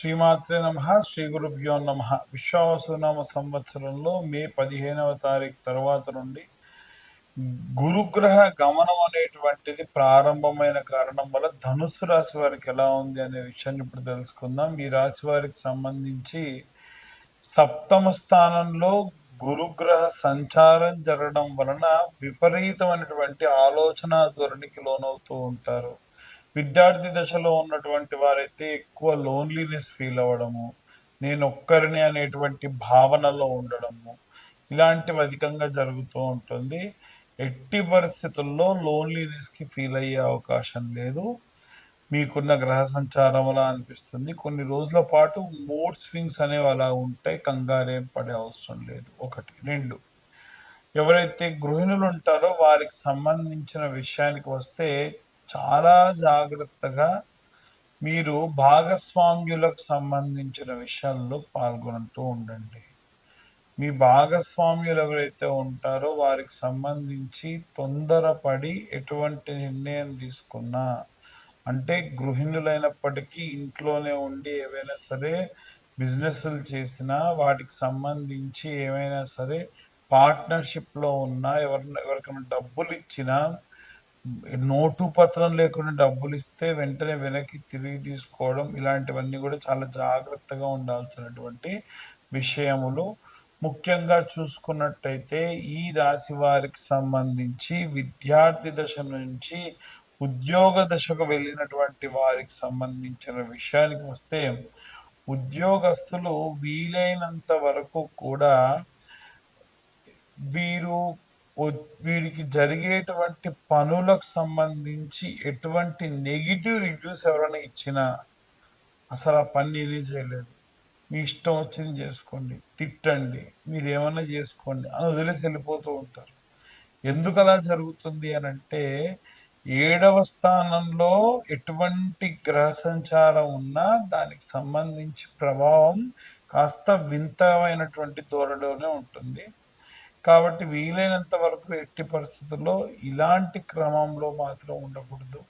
శ్రీమాత్రే నమ శ్రీ గురుభ్యో నమ. విశ్వావసునామ సంవత్సరంలో మే పదిహేనవ తారీఖు తర్వాత నుండి గురుగ్రహ గమనం అనేటువంటిది ప్రారంభమైన కారణం వల్ల ధనుసు రాశి వారికి ఎలా ఉంది అనే విషయాన్ని ఇప్పుడు తెలుసుకుందాం. ఈ రాశి వారికి సంబంధించి సప్తమ స్థానంలో గురుగ్రహ సంచారం జరగడం వలన విపరీతమైనటువంటి ఆలోచన ధోరణికి లోనవుతూ ఉంటారు. విద్యార్థి దశలో ఉన్నటువంటి వారైతే ఎక్కువ లోన్లీనెస్ ఫీల్ అవ్వడము నేను ఒక్కరిని అనేటువంటి భావనలో ఉండడము ఇలాంటివి అధికంగా జరుగుతూ ఉంటుంది. ఎట్టి పరిస్థితుల్లో లోన్లీనెస్కి ఫీల్ అయ్యే అవకాశం లేదు. మీకున్న గ్రహ సంచారం అలా అనిపిస్తుంది. కొన్ని రోజుల పాటు మూడ్ స్వింగ్స్ అనేవి అలా ఉంటాయి. కంగారేం పడే అవసరం లేదు. ఒకటి. రెండు. ఎవరైతే గృహిణులు ఉంటారో వారికి సంబంధించిన విషయానికి వస్తే చాలా జాగ్రత్తగా మీరు భాగస్వామ్యులకు సంబంధించిన విషయాల్లో పాల్గొంటూ ఉండండి. మీ భాగస్వామ్యులు ఎవరైతే ఉంటారో వారికి సంబంధించి తొందరపడి ఎటువంటి నిర్ణయం తీసుకున్నా అంటే గృహిణులైనప్పటికీ ఇంట్లోనే ఉండి ఏవైనా సరే బిజినెస్లు చేసినా వాటికి సంబంధించి ఏమైనా సరే పార్ట్నర్షిప్లో ఉన్నా ఎవరిన ఎవరికైనా డబ్బులు ఇచ్చినా నోటు పత్రం లేకుండా డబ్బులు ఇస్తే వెంటనే వెనక్కి తిరిగి తీసుకోవడం ఇలాంటివన్నీ కూడా చాలా జాగ్రత్తగా ఉండాల్సినటువంటి విషయములు. ముఖ్యంగా చూసుకున్నట్టయితే ఈ రాశి వారికి సంబంధించి విద్యార్థి దశ నుంచి ఉద్యోగ దశకు వెళ్ళినటువంటి వారికి సంబంధించిన విషయానికి వస్తే ఉద్యోగస్తులు వీలైనంత వరకు కూడా వీరు వీరికి జరిగేటువంటి పనులకు సంబంధించి ఎటువంటి నెగిటివ్ రివ్యూస్ ఎవరైనా ఇచ్చినా అసలు ఆ పని నేనే చేయలేదు. మీ ఇష్టం వచ్చింది చేసుకోండి తిట్టండి మీరు ఏమన్నా చేసుకోండి అని వదిలేసి వెళ్ళిపోతూ ఉంటారు. ఎందుకు అలా జరుగుతుంది అని అంటే ఏడవ స్థానంలో ఎటువంటి గ్రహ సంచారం ఉన్నా దానికి సంబంధించి ప్రభావం కాస్త వింతమైనటువంటి ధోరణిలోనే ఉంటుంది. కాబట్టి వీలైనంత వరకు ఎట్టి పరిస్థితుల్లో ఇలాంటి క్రమంలో మాత్రం ఉండకూడదు.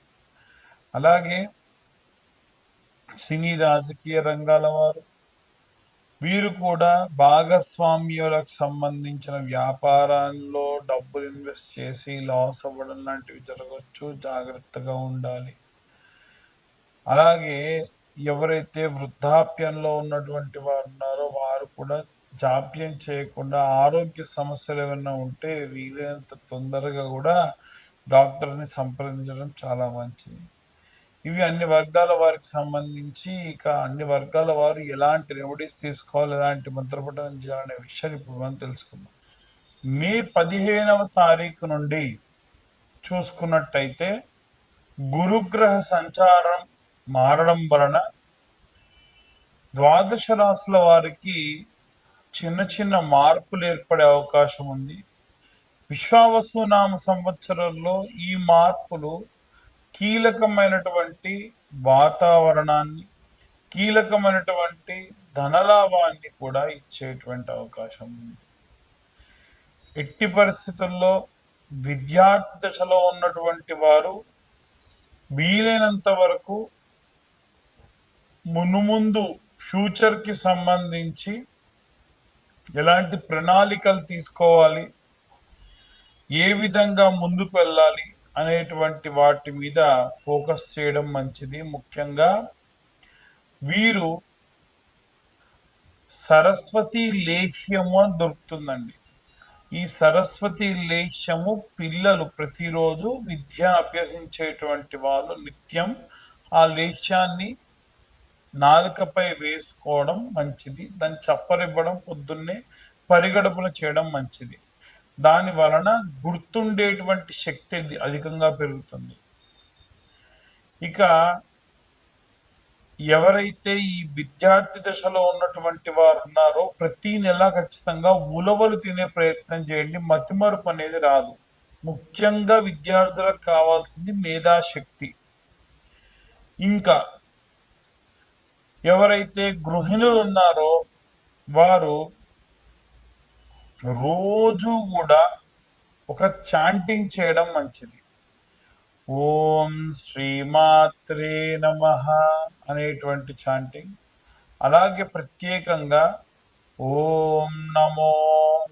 అలాగే సినీ రాజకీయ రంగాల వారు వీరు కూడా భాగస్వామ్యులకు సంబంధించిన వ్యాపారాల్లో డబ్బులు ఇన్వెస్ట్ చేసి లాస్ అవ్వడం లాంటివి జరగవచ్చు. జాగ్రత్తగా ఉండాలి. అలాగే ఎవరైతే వృద్ధాప్యంలో ఉన్నటువంటి వారు ఉన్నారో వారు కూడా జాప్యం చేయకుండా ఆరోగ్య సమస్యలు ఏమైనా ఉంటే వీలైనంత తొందరగా కూడా డాక్టర్ని సంప్రదించడం చాలా మంచిది. ఇవి అన్ని వర్గాల వారికి సంబంధించి ఇక అన్ని వర్గాల వారు ఎలాంటి రెమెడీస్ తీసుకోవాలి ఎలాంటి మంత్రపఠనం చేయాలనే విషయాన్ని ఇప్పుడు మనం తెలుసుకుందాం. మే పదిహేనవ తారీఖు నుండి చూసుకున్నట్టయితే గురుగ్రహ సంచారం మారడం వలన ద్వాదశ రాశుల వారికి చిన్న చిన్న మార్పులు ఏర్పడే అవకాశం ఉంది. విశ్వావసునామ సంవత్సరంలో ఈ మార్పులు కీలకమైనటువంటి వాతావరణాన్ని కీలకమైనటువంటి ధనలాభాన్ని కూడా ఇచ్చేటువంటి అవకాశం ఉంది. ఎట్టి పరిస్థితుల్లో విద్యార్థి దశలో ఉన్నటువంటి వారు వీలైనంత వరకు మునుముందు ఫ్యూచర్కి సంబంధించి ఎలాంటి ప్రణాళికలు తీసుకోవాలి? ఏ విధంగా ముందుకు వెళ్ళాలి? అనేటువంటి వాటి మీద ఫోకస్ చేయడం మంచిది. ముఖ్యంగా వీరు సరస్వతి లేహ్యము అని దొరుకుతుందండి. ఈ సరస్వతి లేహ్యము పిల్లలు ప్రతిరోజు విద్య అభ్యసించేటువంటి వాళ్ళు నిత్యం ఆ లేహ్యాన్ని నాలుకపై వేసుకోవడం మంచిది. దాన్ని చప్పరివ్వడం పొద్దున్నే పరిగడుపున చేయడం మంచిది. దాని వలన గుర్తుండేటువంటి శక్తి అధికంగా పెరుగుతుంది. ఇక ఎవరైతే ఈ విద్యార్థి దశలో ఉన్నటువంటి వారు ఉన్నారో ప్రతి నెల ఖచ్చితంగా ఉలవలు తినే ప్రయత్నం చేయండి. మతిమరుపు అనేది రాదు. ముఖ్యంగా విద్యార్థులకు కావాల్సింది మేధాశక్తి. ఇంకా ఎవరైతే గృహిణులు ఉన్నారో వారు రోజు కూడా ఒక చాంటింగ్ చేయడం మంచిది. ఓం శ్రీమాత్రే నమ అనేటువంటి చాంటింగ్. అలాగే ప్రత్యేకంగా ఓం నమో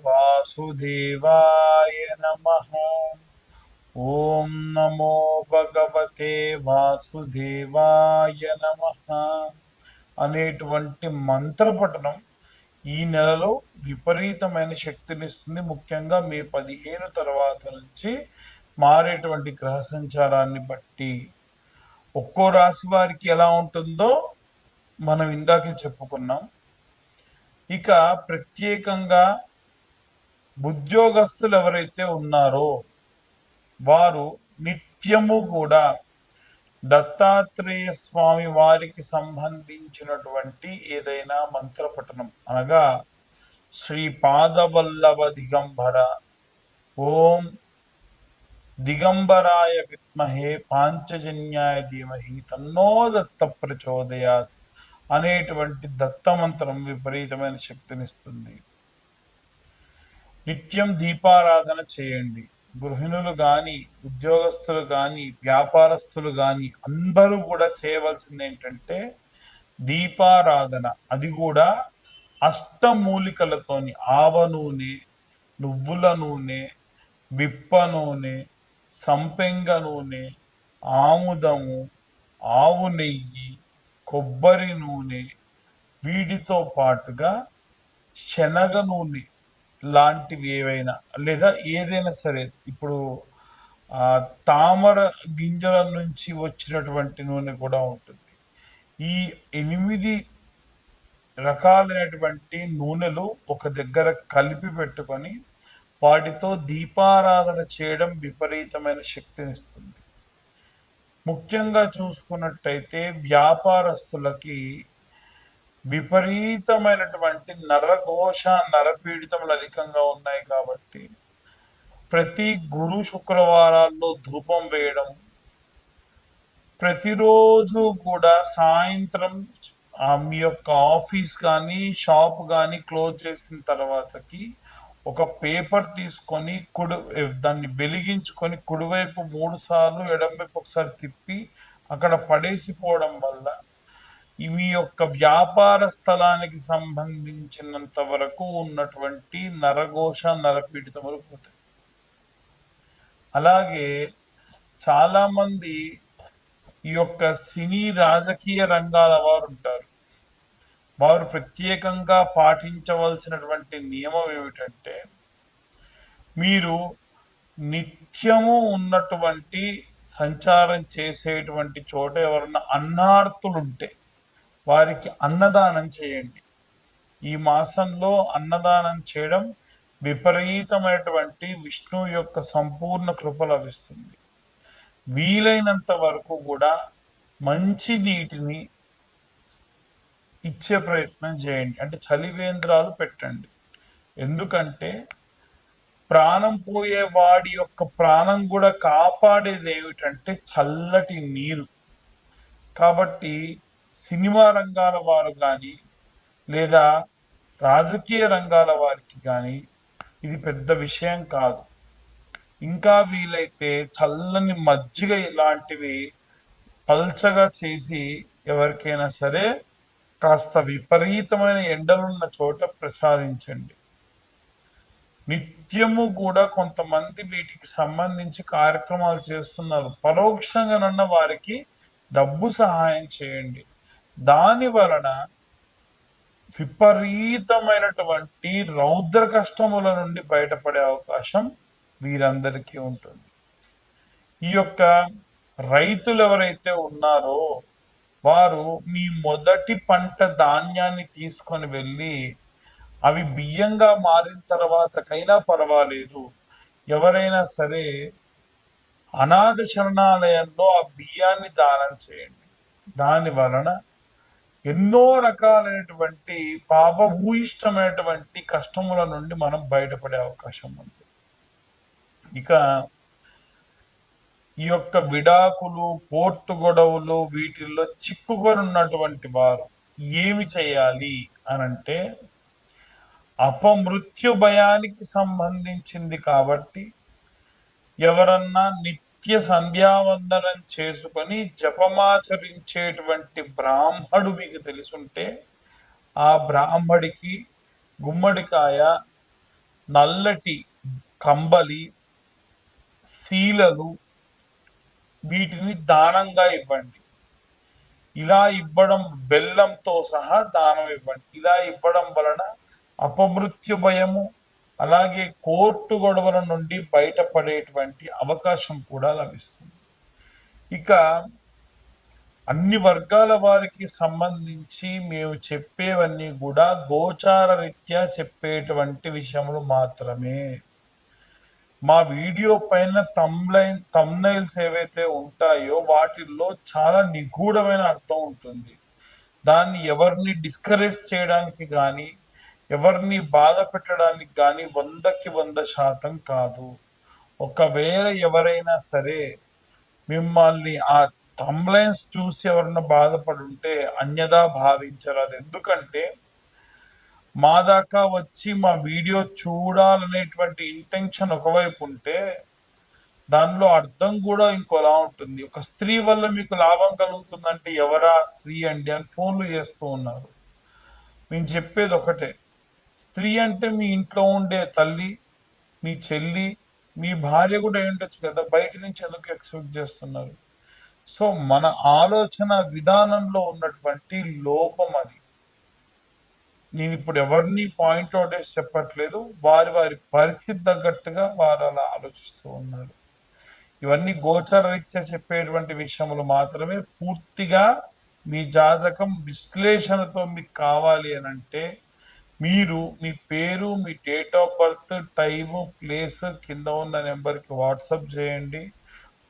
వాసుదేవాయ నమ. ఓం నమో భగవతే వాసుదేవాయ నమ. అనేటువంటి మంత్రపఠనం ఈ నెలలో విపరీతమైన శక్తినిస్తుంది ముఖ్యంగా మే పదిహేను తర్వాత నుంచి మారేటువంటి గ్రహ సంచారాన్ని బట్టి ఒక్కో రాశి వారికి ఎలా ఉంటుందో మనం ఇందాకే చెప్పుకున్నాం. ఇక ప్రత్యేకంగా ఉద్యోగస్తులు ఎవరైతే ఉన్నారో వారు నిత్యము కూడా దత్తాత్రేయ స్వామి వారికి సంబంధించినటువంటి ఏదైనా మంత్రపఠనం. అనగా శ్రీ పాదవల్లభ దిగంబర ఓం దిగంబరాయ విద్మహే పాంచజన్యాయ ధీమహి తన్నో దత్త ప్రచోదయాత్ అనేటువంటి దత్తమంత్రం విపరీతమైన శక్తినిస్తుంది. నిత్యం దీపారాధన చేయండి. గృహిణులు కానీ ఉద్యోగస్తులు కానీ వ్యాపారస్తులు కానీ అందరూ కూడా చేయవలసింది ఏంటంటే దీపారాధన. అది కూడా అష్టమూలికలతోని ఆవ నూనె నువ్వుల నూనె విప్ప నూనె సంపెంగ నూనె ఆముదము ఆవు నెయ్యి కొబ్బరి నూనె వీటితో పాటుగా శనగ నూనె లాంటివి ఏవైనా లేదా ఏదైనా సరే ఇప్పుడు తామర గింజల నుంచి వచ్చినటువంటి నూనె కూడా ఉంటుంది. ఈ ఎనిమిది రకాలైనటువంటి నూనెలు ఒక దగ్గర కలిపి పెట్టుకొని వాటితో దీపారాధన చేయడం విపరీతమైన శక్తినిస్తుంది ముఖ్యంగా చూసుకున్నట్టయితే వ్యాపారస్తులకి విపరీతమైనటువంటి నరఘోష నరపీడితములు అధికంగా ఉన్నాయి కాబట్టి ప్రతి గురు శుక్రవారాల్లో ధూపం వేయడం ప్రతిరోజు కూడా సాయంత్రం మీ యొక్క ఆఫీస్ కానీ షాప్ కానీ క్లోజ్ చేసిన తర్వాతకి ఒక పేపర్ తీసుకొని కుడి దాన్ని వెలిగించుకొని కుడివైపు మూడు సార్లు ఎడంవైపు ఒకసారి తిప్పి అక్కడ పడేసిపోవడం వల్ల ఇవి యొక్క వ్యాపార స్థలానికి సంబంధించినంత వరకు ఉన్నటువంటి నరఘోష నరపీడితములు పోతాయి. అలాగే చాలామంది ఈ యొక్క సినీ రాజకీయ రంగాల వారు ఉంటారు. వారు ప్రత్యేకంగా పాటించవలసినటువంటి నియమం ఏమిటంటే మీరు నిత్యము ఉన్నటువంటి సంచారం చేసేటువంటి చోట ఎవరన్నా అన్నార్తులు ఉంటే వారికి అన్నదానం చేయండి. ఈ మాసంలో అన్నదానం చేయడం విపరీతమైనటువంటి విష్ణు యొక్క సంపూర్ణ కృప లభిస్తుంది. వీలైనంత వరకు కూడా మంచి నీటిని ఇచ్చే ప్రయత్నం చేయండి. అంటే చలివేంద్రాలు పెట్టండి. ఎందుకంటే ప్రాణం పోయే వాడి యొక్క ప్రాణం కూడా కాపాడేది ఏమిటంటే చల్లటి నీరు. కాబట్టి సినిమా రంగాల వారు కానీ లేదా రాజకీయ రంగాల వారికి కానీ ఇది పెద్ద విషయం కాదు. ఇంకా వీలైతే చల్లని మజ్జిగ ఇలాంటివి పల్చగా చేసి ఎవరికైనా సరే కాస్త విపరీతమైన ఎండలున్న చోట ప్రసాదించండి. నిత్యము కూడా కొంతమంది వీటికి సంబంధించి కార్యక్రమాలు చేస్తున్నారు. పరోక్షంగానన్న వారికి డబ్బు సహాయం చేయండి. దాని వలన విపరీతమైనటువంటి రౌద్ర కష్టముల నుండి బయటపడే అవకాశం వీరందరికీ ఉంటుంది. ఈ యొక్క రైతులు ఎవరైతే ఉన్నారో వారు మీ మొదటి పంట ధాన్యాన్ని తీసుకొని వెళ్ళి అవి బియ్యంగా మారిన తర్వాతకైనా పర్వాలేదు. ఎవరైనా సరే అనాథ శరణాలయంలో ఆ బియ్యాన్ని దానం చేయండి. దాని వలన ఎన్నో రకాలైనటువంటి పాపభూయిష్టమైనటువంటి కష్టముల నుండి మనం బయటపడే అవకాశం ఉంది. ఇక ఈ యొక్క విడాకులు కోర్టు గొడవలు వీటిల్లో చిక్కుకొని ఉన్నటువంటి వారు ఏమి చేయాలి అనంటే అపమృత్యు భయానికి సంబంధించింది కాబట్టి ఎవరన్నా నిత్య నిత్య సంధ్యావందనం చేసుకొని జపమాచరించేటువంటి బ్రాహ్మడు మీకు తెలుసుంటే ఆ బ్రాహ్మడికి గుమ్మడికాయ నల్లటి కంబలి శీలలు వీటిని దానంగా ఇవ్వండి. ఇలా ఇవ్వడం బెల్లంతో సహా దానం ఇవ్వండి. ఇలా ఇవ్వడం వలన అపమృత్యు భయము అలాగే కోర్టు గొడవల నుండి బయటపడేటువంటి అవకాశం కూడా లభిస్తుంది. ఇక అన్ని వర్గాల వారికి సంబంధించి మేము చెప్పేవన్నీ కూడా గోచార రీత్యా చెప్పేటువంటి విషయములు మాత్రమే. మా వీడియో పైన తమ్లైన్ తమ్నైల్స్ ఏవైతే ఉంటాయో వాటిల్లో చాలా నిగూఢమైన అర్థం ఉంటుంది. దాన్ని ఎవరిని డిస్కరేజ్ చేయడానికి కానీ ఎవరిని బాధ పెట్టడానికి కానీ వందకి వంద శాతం కాదు. ఒకవేళ ఎవరైనా సరే మిమ్మల్ని ఆ తమ్లైన్స్ చూసి ఎవరన్నా బాధపడి ఉంటే అన్యదా అది ఎందుకంటే మా దాకా వచ్చి మా వీడియో చూడాలనేటువంటి ఇంటెన్షన్ ఒకవైపు ఉంటే దానిలో అర్థం కూడా ఇంకోలా ఉంటుంది. ఒక స్త్రీ వల్ల మీకు లాభం కలుగుతుందంటే ఎవరా స్త్రీ అండి అని ఫోన్లు చేస్తూ ఉన్నారు. మేము చెప్పేది ఒకటే. స్త్రీ అంటే మీ ఇంట్లో ఉండే తల్లి మీ చెల్లి మీ భార్య కూడా ఏంటొచ్చు కదా. బయట నుంచి ఎందుకు ఎక్స్పెక్ట్ చేస్తున్నారు? సో మన ఆలోచన విధానంలో ఉన్నటువంటి లోపం అది. నేను ఇప్పుడు ఎవరిని పాయింట్ అవుట్ చేసి చెప్పట్లేదు. వారి వారి పరిస్థితి తగ్గట్టుగా వారు అలా ఆలోచిస్తూ ఉన్నారు. ఇవన్నీ గోచర రీత్యా చెప్పేటువంటి విషయములు మాత్రమే పూర్తిగా మీ జాతకం విశ్లేషణతో మీకు కావాలి అని అంటే మీరు మీ పేరు మీ date of birth time place కింద ఉన్న నెంబర్కి వాట్సాప్ చేయండి.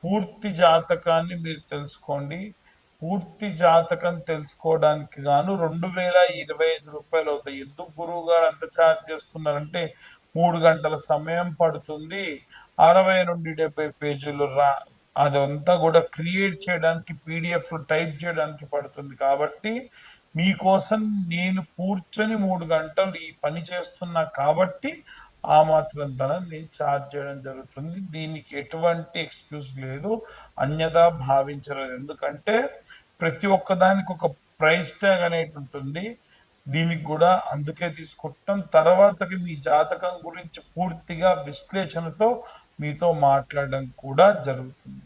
పూర్తి జాతకాన్ని మీరు తెలుసుకోండి. పూర్తి జాతకం తెలుసుకోవడానికి గాను రెండు వేల ఇరవై ఐదు రూపాయలు అవుతాయి. ఎందుకు గురువు గారు అంత ఛార్జ్ చేస్తున్నారంటే మూడు గంటల సమయం పడుతుంది. అరవై నుండి డెబ్బై పేజీలు రా అదంతా కూడా క్రియేట్ చేయడానికి పీడిఎఫ్ టైప్ చేయడానికి పడుతుంది. కాబట్టి మీకోసం నేను కూర్చొని మూడు గంటలు ఈ పని చేస్తున్నా కాబట్టి ఆ మాత్రం ధనం నేను ఛార్జ్ చేయడం జరుగుతుంది. దీనికి ఎటువంటి ఎక్స్క్యూజ్ లేదు. అన్యదా భావించలేదు ఎందుకంటే ప్రతి ఒక్కదానికి ఒక ప్రైస్ ట్యాగ్ అనేది ఉంటుంది. దీనికి కూడా అందుకే తీసుకుంటాం తర్వాతకి మీ జాతకం గురించి పూర్తిగా విశ్లేషణతో మీతో మాట్లాడడం కూడా జరుగుతుంది.